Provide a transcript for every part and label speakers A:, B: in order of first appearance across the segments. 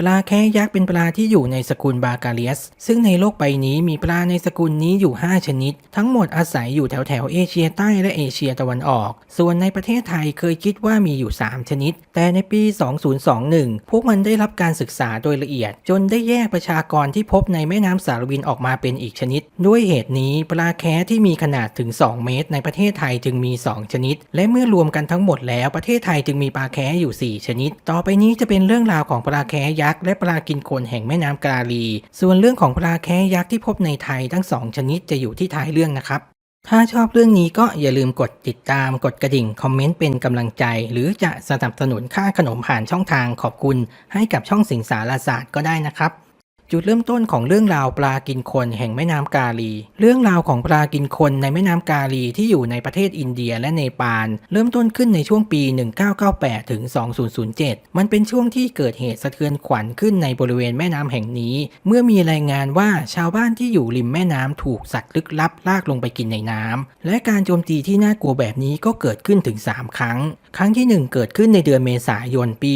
A: ปลาแคะยักษ์เป็นปลาที่อยู่ในสกุลบาการียสซึ่งในโลกใบนี้มีปลาในสกุลนี้อยู่ 5 ชนิด ทั้งหมดอาศัยอยู่แถวแถวเอเชียใต้และเอเชียตะวันออก ส่วนในประเทศไทยเคยคิดว่ามีอยู่ 3 ชนิด แต่ในปี 2021 พวกมันได้รับการศึกษาโดยละเอียด จนได้แยกประชากรที่พบในแม่น้ำสารวินออกมาเป็นอีกชนิด ด้วยเหตุนี้ปลาแคะที่มีขนาดถึง 2 เมตร ในประเทศไทยจึงมี 2 ชนิด และเมื่อรวมกันทั้งหมดแล้วประเทศไทยจึงมีปลาแคะอยู่ 4 ชนิด ต่อไปนี้จะเป็นเรื่องราวของปลาแคะยักษ์และปลากินคนแห่งแม่น้ำกาลี ส่วนเรื่องของปลาแค้ยักษ์ที่พบในไทยทั้งสองชนิดจะอยู่ที่ท้ายเรื่องนะครับ ถ้าชอบเรื่องนี้ก็อย่าลืมกดติดตามกดกระดิ่ง คอมเมนต์เป็นกำลังใจ หรือจะสนับสนุนค่าขนมผ่านช่องทางขอบคุณ ให้กับช่องสิงสารศาสตร์ก็ได้นะครับ จุดเริ่มต้นของเรื่องราวปลากินคนแห่งแม่น้ำกาลี เรื่องราวของปลากินคนในแม่น้ำกาลีที่อยู่ในประเทศอินเดียและเนปาลเริ่มต้นขึ้นในช่วงปี 1998 ถึง 2007 มันเป็นช่วงที่เกิดเหตุสะเทือนขวัญขึ้นในบริเวณแม่น้ำแห่งนี้ เมื่อมีรายงานว่าชาวบ้านที่อยู่ริมแม่น้ำถูกสัตว์ลึกลับลากลงไปกินในน้ำและการโจมตีที่น่ากลัวแบบนี้ก็เกิดขึ้นถึง 3 ครั้งครั้งที่ 1 เกิดขึ้นในเดือนเมษายนปี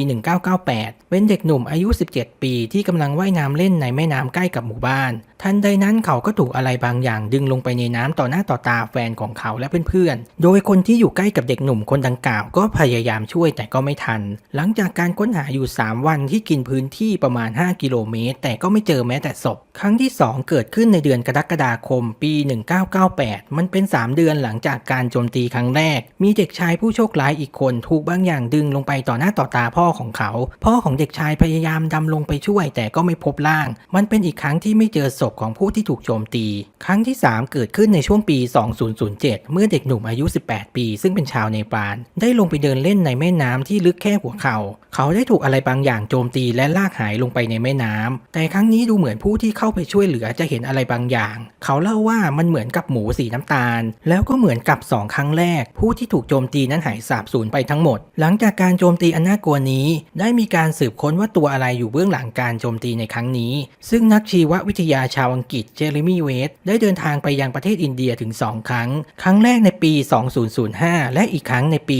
A: 1998 เป็นเด็กหนุ่มอายุ 17 ปีที่กำลังว่ายน้ำเล่นในแม่น้ำใกล้กับหมู่บ้าน ทันใดนั้นเขาก็ถูกอะไรบางอย่างดึงลงไปในน้ำต่อหน้าต่อตาแฟนของเขาและเพื่อนๆ โดยคนที่อยู่ใกล้กับเด็กหนุ่มคนดังกล่าวก็พยายามช่วยแต่ก็ไม่ทัน หลังจากการค้นหาอยู่ 3 วันที่กินพื้นที่ประมาณ 5 กิโลเมตร แต่ก็ไม่เจอแม้แต่ศพ ครั้งที่ 2 เกิดขึ้นในเดือนกรกฎาคมปี 1998 มันเป็น 3 เดือนหลังจากการโจมตีครั้งแรก มีเด็กชายผู้โชคร้ายอีกคนถูกบางอย่างดึงลงไปต่อหน้าต่อตาพ่อของเขา พ่อของเด็กชายพยายามดำลงไปช่วยแต่ก็ไม่พบร่าง มันเป็นอีกครั้งที่ไม่เจอศพของผู้ที่ถูกโจมตี ครั้งที่ 3 เกิดขึ้นในช่วงปี 2007 เมื่อเด็กหนุ่มอายุ 18 ปี ซึ่งเป็นชาวเนปาลได้ลงไปเดินเล่นในแม่น้ำที่ลึกแค่หัวเขา่า เขาได้ถูกอะไรบางอย่างโจมตีและลากหายลงไปในแม่น้ำแต่ครั้งนี้ดูเหมือนผู้ที่เข้าไปช่วยเหลือจะเห็นอะไรบางอย่าง เขาเล่าว่ามันเหมือนกับหมูสีน้ำตาล แล้วก็เหมือนกับสองครั้งแรก ผู้ที่ถูกโจมตีนั้นหายสาบสูญไปทั้งหมด หลังจากการโจมตีอันน่ากลัวนี้ ได้มีการสืบค้นว่าตัวอะไรอยู่เบื้องหลังการโจมตีในครั้งนี้ ซึ่งนักชีววิทยาชาวอังกฤษเจเรมี่เวสได้เดินทางไปยังประเทศอินเดียถึง 2 ครั้ง ครั้งแรกในปี 2005 และอีกครั้งในปี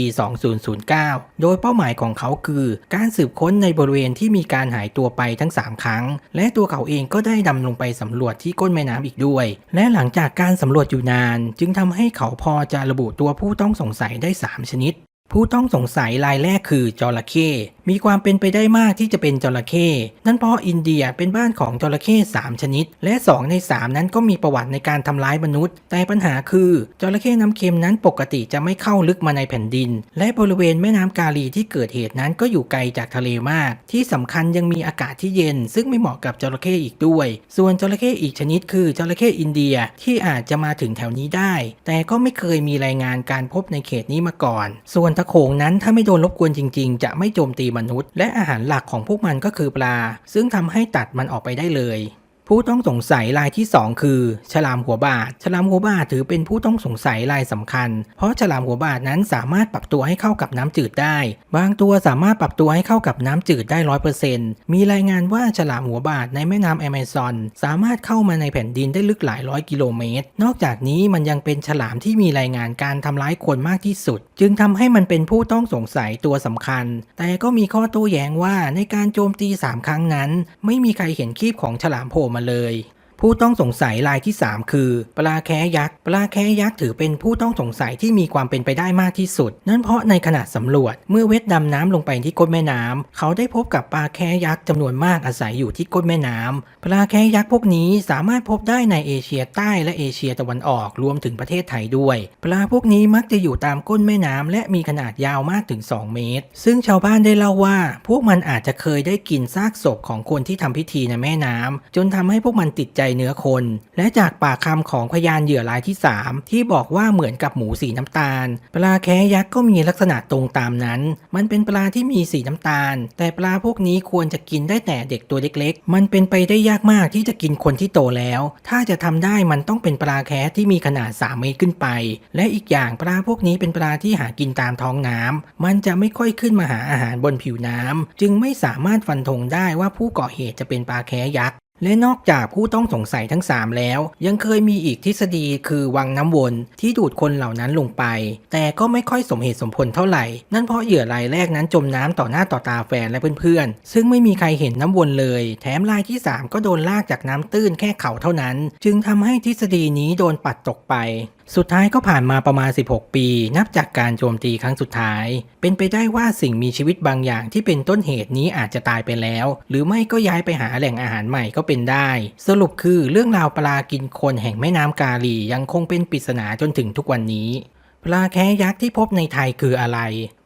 A: 2009 โดยเป้าหมายของเขาคือ การสืบค้นในบริเวณที่มีการหายตัวไปทั้ง 3 ครั้ง และตัวเขาเองก็ได้ดำลงไปสำรวจที่ก้นแม่น้ำอีกด้วย และหลังจากการสำรวจอยู่นาน จึงทำให้เขาพอจะระบุตัวผู้ต้องสงสัยได้ 3 ชนิด ผู้ต้องสงสัยรายแรกคือจระเข้ มีความเป็นไปได้มากที่จะเป็นจระเข้ นั่นเพราะอินเดียเป็นบ้านของจระเข้3 ชนิด และ 2 ใน 3 นั้นก็มีประวัติในการทำร้ายมนุษย์ แต่ปัญหาคือจระเข้น้ำเค็มนั้นปกติจะไม่เข้าลึกมาในแผ่นดิน และบริเวณแม่น้ำกาลีที่เกิดเหตุนั้นก็อยู่ไกลจากทะเลมาก ที่สำคัญยังมีอากาศที่เย็น ซึ่งไม่เหมาะกับจระเข้อีกด้วย ส่วนจระเข้อีกชนิด คือจระเข้อินเดียที่อาจจะมาถึงแถวนี้ได้ แต่ก็ไม่เคยมีรายงานการพบในเขตนี้มาก่อน ส่วนตะโขงนั้นถ้าไม่โดนรบกวนจริงๆ จะไม่โจมตีมนุษย์ และอาหารหลักของพวกมันก็คือปลา ซึ่งทำให้ตัดมันออกไปได้เลย ผู้ต้องสงสัยรายที่ 2 คือ ฉลามหัวบาดฉลามหัวบาดถือเป็นผู้ต้องสงสัยรายสำคัญ เพราะฉลามหัวบาดนั้นสามารถปรับตัวให้เข้ากับน้ำจืดได้ บางตัวสามารถปรับตัวให้เข้ากับน้ำจืดได้ร้อยเปอร์เซ็นต์มีรายงานว่าฉลามหัวบาดในแม่น้ำแอมะซอนสามารถเข้ามาในแผ่นดินได้ลึกหลายร้อยกิโลเมตร นอกจากนี้มันยังเป็นฉลามที่มีรายงานการทำร้ายคนมากที่สุด จึงทำให้มันเป็นผู้ต้องสงสัยตัวสำคัญ แต่ก็มีข้อโต้แย้งว่าในการโจมตี3ครั้งนั้น ไม่มีใครเห็นคีบของฉลามโผล่มาเลย ผู้ต้องสงสัยรายที่ 3 คือ ปลาแคยักษ์ ปลาแคยักษ์ถือเป็นผู้ต้องสงสัยที่มีความเป็นไปได้มากที่สุด นั่นเพราะในขณะสำรวจเมื่อเวทดำน้ำลงไปที่ก้นแม่น้ำเขาได้พบกับปลาแคยักษ์จำนวนมากอาศัยอยู่ที่ก้นแม่น้ำปลาแคยักษ์พวกนี้สามารถพบได้ในเอเชียใต้และเอเชียตะวันออกรวมถึงประเทศไทยด้วย ปลาพวกนี้มักจะอยู่ตามก้นแม่น้ำและมีขนาดยาวมากถึง 2 เมตร ซึ่งชาวบ้านได้เล่าว่า พวกมันอาจจะเคยได้กินซากศพของคนที่ทำพิธีในแม่น้ำจนทำให้พวกมันติดใจเนื้อคน และจากปากคำของพยานเหยื่อรายที่ 3 ที่บอกว่าเหมือนกับหมูสีน้ำตาล ปลาแคะยักษ์ก็มีลักษณะตรงตามนั้น มันเป็นปลาที่มีสีน้ำตาล แต่ปลาพวกนี้ควรจะกินได้แต่เด็กตัวเล็ก ๆ มันเป็นไปได้ยากมากที่จะกินคนที่โตแล้ว ถ้าจะทำได้มันต้องเป็นปลาแคะที่มีขนาด 3 เมตรขึ้นไป และอีกอย่างปลาพวกนี้เป็นปลาที่หากินตามท้องน้ำมันจะไม่ค่อยขึ้นมาหาอาหารบนผิวน้ำจึงไม่สามารถฟันธงได้ว่าผู้ก่อเหตุจะเป็นปลาแคะยักษ์ และนอกจากผู้ต้องสงสัยทั้ง 3 แล้ว ยังเคยมีอีกทฤษฎีคือวังน้ำวนที่ดูดคนเหล่านั้นลงไป แต่ก็ไม่ค่อยสมเหตุสมผลเท่าไหร่ นั่นเพราะเหยื่อรายแรกนั้นจมน้ำต่อหน้าต่อตาแฟนและเพื่อนๆ ซึ่งไม่มีใครเห็นน้ำวนเลย แถมรายที่ 3 ก็โดนลากจากน้ำตื้นแค่เข่าเท่านั้น จึงทำให้ทฤษฎีนี้โดนปัดตกไปสุดท้ายก็ผ่านมาประมาณ 16 ปี นับจากการโจมตีครั้งสุดท้าย เป็นไปได้ว่าสิ่งมีชีวิตบางอย่างที่เป็นต้นเหตุนี้อาจจะตายไปแล้ว หรือไม่ก็ย้ายไปหาแหล่งอาหารใหม่ก็เป็นได้ สรุปคือเรื่องราวปลากินคนแห่งแม่น้ำกาลียังคงเป็นปริศนาจนถึงทุกวันนี้ ปลาแค้ยักษ์ที่พบในไทยคืออะไร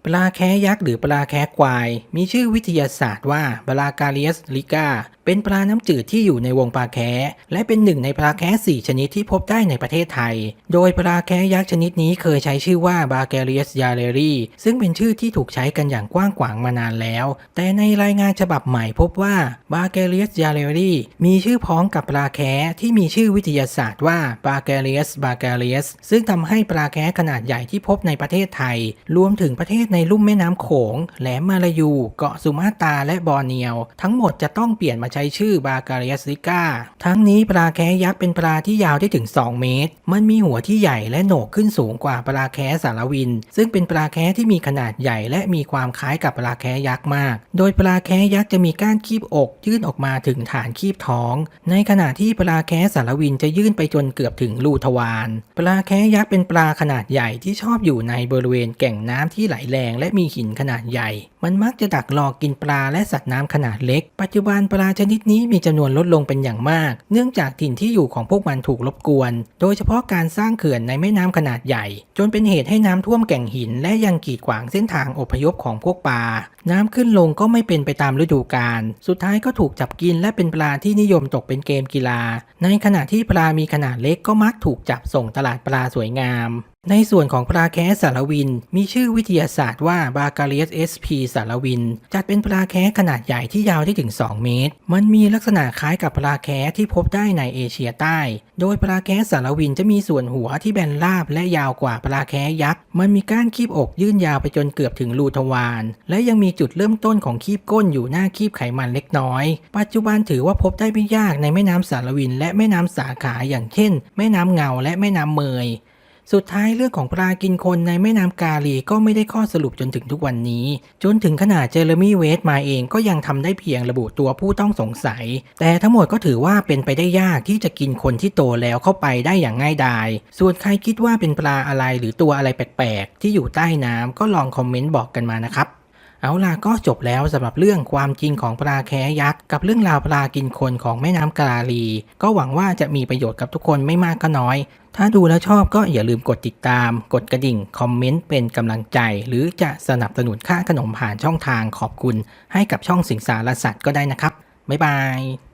A: ปลาแค้ยักษ์หรือปลาแค้ควาย มีชื่อวิทยาศาสตร์ว่าปลากาเลียสลิกาเป็นปลาน้ำจืดที่อยู่ในวงปลาแค้และเป็นหนึ่งในปลาแค้สี่ชนิดที่พบได้ในประเทศไทย โดยปลาแค้ยักษ์ชนิดนี้เคยใช้ชื่อว่าบาแกเลียสยาเลรีซึ่งเป็นชื่อที่ถูกใช้กันอย่างกว้างขวางมานานแล้ว แต่ในรายงานฉบับใหม่พบว่าบาแกเลียสยาเลรีมีชื่อพ้องกับปลาแค้ที่มีชื่อวิทยาศาสตร์ว่าบาแกเลียสบาแกเลียสซึ่งทำให้ปลาแค้ขนาดใหญ่ที่พบในประเทศไทย รวมถึงประเทศในลุ่มแม่น้ำโขง แหลมมาลายู เกาะสุมาตราและบอร์เนียว ทั้งหมดจะต้องเปลี่ยนมาใช้ชื่อบาการิสลิก้า ทั้งนี้ปลาแค้ยักษ์เป็นปลาที่ยาวได้ถึง 2 เมตร มันมีหัวที่ใหญ่และโหนกขึ้นสูงกว่าปลาแค้สารวิน ซึ่งเป็นปลาแค้ที่มีขนาดใหญ่และมีความคล้ายกับปลาแค้ยักษ์มาก โดยปลาแค้ยักษ์จะมีก้านคีบอกยื่นออกมาถึงฐานคีบท้อง ในขณะที่ปลาแค้สารวินจะยื่นไปจนเกือบถึงรูทวาร ปลาแค้ยักษ์เป็นปลาขนาดใหญ่ที่ชอบอยู่ในบริเวณแก่งน้ำที่ไหลแรงและมีหินขนาดใหญ่ มันมักจะดักรอกินปลาและสัตว์น้ำขนาดเล็ก ปัจจุบันปลาชนิดนี้มีจำนวนลดลงเป็นอย่างมาก เนื่องจากถิ่นที่อยู่ของพวกมันถูกรบกวน โดยเฉพาะการสร้างเขื่อนในแม่น้ำขนาดใหญ่ จนเป็นเหตุให้น้ำท่วมแก่งหิน และยังกีดขวางเส้นทางอพยพของพวกปลา น้ำขึ้นลงก็ไม่เป็นไปตามฤดูกาล สุดท้ายก็ถูกจับกินและเป็นปลาที่นิยมตกเป็นเกมกีฬา ในขณะที่ปลามีขนาดเล็กก็มักถูกจับส่งตลาดปลาสวยงาม ในส่วนของปลาแค้สารวิน มีชื่อวิทยาศาสตร์ว่าบาการิสเอสพีสารวิน จัดเป็นปลาแค้ขนาดใหญ่ที่ยาวได้ถึง 2 เมตร มันมีลักษณะคล้ายกับปลาแค้ที่พบได้ในเอเชียใต้ โดยปลาแค้สารวินจะมีส่วนหัวที่แบนราบและยาวกว่าปลาแค้ยักษ์ มันมีก้านคีบอกยื่นยาวไปจนเกือบถึงรูทวาร และยังมีจุดเริ่มต้นของคีบก้นอยู่หน้าคีบไขมันเล็กน้อย ปัจจุบันถือว่าพบได้ไม่ยากในแม่น้ำสารวิน และแม่น้ำสาขาอย่างเช่น แม่น้ำเงาและแม่น้ำเมย สุดท้ายเรื่องของปลากินคนในแม่น้ำกาลีก็ไม่ได้ข้อสรุปจนถึงทุกวันนี้ จนถึงขนาดเจอร์มี่เวสมาเองก็ยังทำได้เพียงระบุตัวผู้ต้องสงสัย แต่ทั้งหมดก็ถือว่าเป็นไปได้ยากที่จะกินคนที่โตแล้วเข้าไปได้อย่างง่ายดาย ส่วนใครคิดว่าเป็นปลาอะไรหรือตัวอะไรแปลกๆ ที่อยู่ใต้น้ำก็ลองคอมเมนต์บอกกันมานะครับ เอาล่ะก็จบแล้วสำหรับเรื่องความจริงของปลาแคยักษ์กับเรื่องราวปลากินคนของแม่น้ำกาลี ก็หวังว่าจะมีประโยชน์กับทุกคนไม่มากก็น้อย ถ้าดูแล้วชอบก็อย่าลืมกดติดตาม กดกระดิ่ง คอมเมนต์เป็นกำลังใจ หรือจะสนับสนุนค่าขนมผ่านช่องทางขอบคุณ ให้กับช่องสิงสารสัตว์ก็ได้นะครับบ๊ายบาย